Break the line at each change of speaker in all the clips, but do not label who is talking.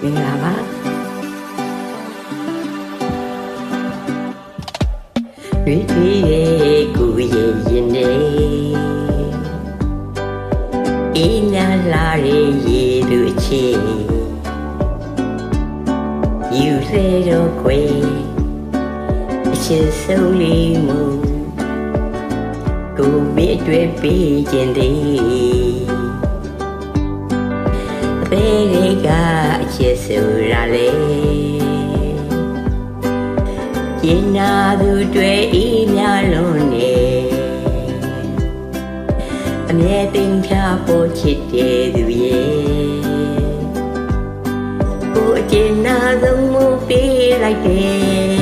မင်္ဂလာပါဝိတိရဲ့ကိုရဲ့ရင်နေအင်းညာလာရဲ့ရေသူအချေယူစေတော့ခွေအချင်းဆုံးလေးမူကိုမြစ်တွေပေးခြင်းတည်းအသေးလေးက အချစ်ဆိုရလေရင်နာသူတွေဤများလုံးနေအမြဲတင်ဖြာဖို့ချစ်တဲ့သူရဲ့ကိုအကျဉ်းနာဆုံးမှုပေးလိုက်တယ်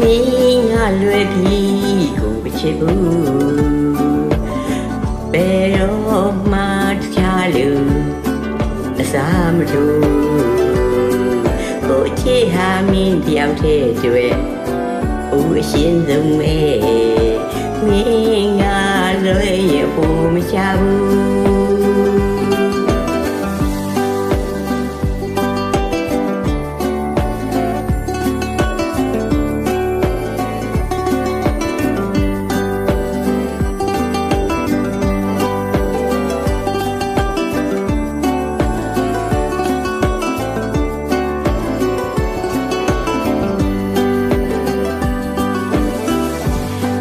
မင်းငါလွယ်ပြီကိုမချစ်ဘူးဘယ်တော့မှတခြား လူအစားမတူကိုချစ်ဟာမင်းတယောက်တည်းတွေ့ဦးအရှင်းဆုံးပဲမင်းငါလွယ်ရဖို့မချဘူး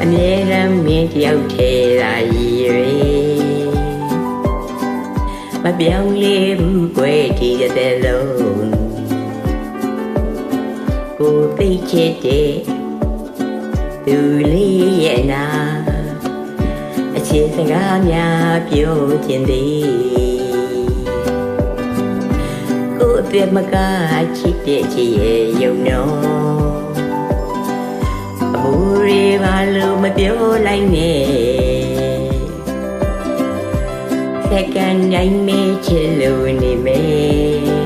အမြဲတမ်းမင်းတယောက်ထဲသာရည်ရွယ်မပြောင်းလဲဘူးကွယ်ဒီတဲ့လုံးကိုသိချစ်တဲ့သူလေးရဲ့နာအချစ်စကားများပြောခြင်းသည်ကိုအပြစ်မကချစ်တဲ့ချစ်ရဲ့ယုံတော့အဘူရီဘာ လို့မပြောလိုက်နဲ့စက္ကန့်တိုင်းမေးချစ်လို့နေမယ်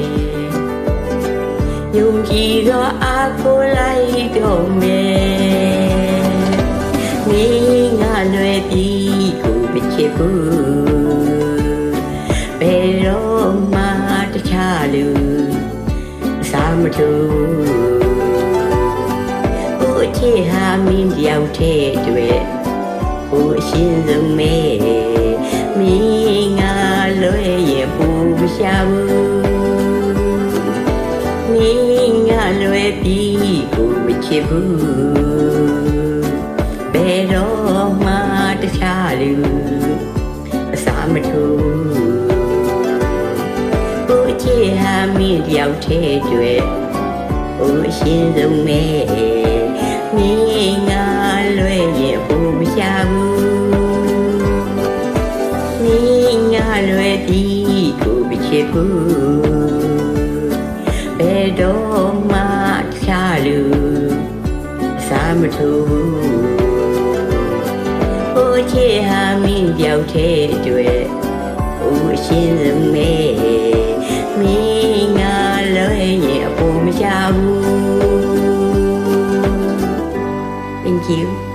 ယုံကြည်တော့အားကိုးလိုက်တော့မယ်မင်းငါလွယ်ပြီးကိုမချစ်ဘူးဘယ်တော့မှတခြားလူအစားမတူကို ချစ်ဟာမင်းတယောက်တည်းတွေ့ကိုအရှင်းဆုံးမဲမင်းငါလွယ်ရဲ့ပူမရှာဘူးမင်းငါလွယ်ပြီးကိုမချစ်ဘူးဘယ်တော့မှတခြားလူအစားမထူကိုချစ်ဟာမင်းတယောက်တည်းတွေ့။အိုအရှင်ဆုံးမဲ။ မင်းငါလွဲ့ရင်ဘူမရှာဘူး။မင်းငါလွဲ့ပြီးကိုမချစ်ဘူး။ဘယ်တော့မှတခြားလူအစားမထူဘူး။အိုချစ်ဟာမင်းပြောက်တဲ့တွေ့။အိုအရှင်ဆုံးမဲ။ Thank you.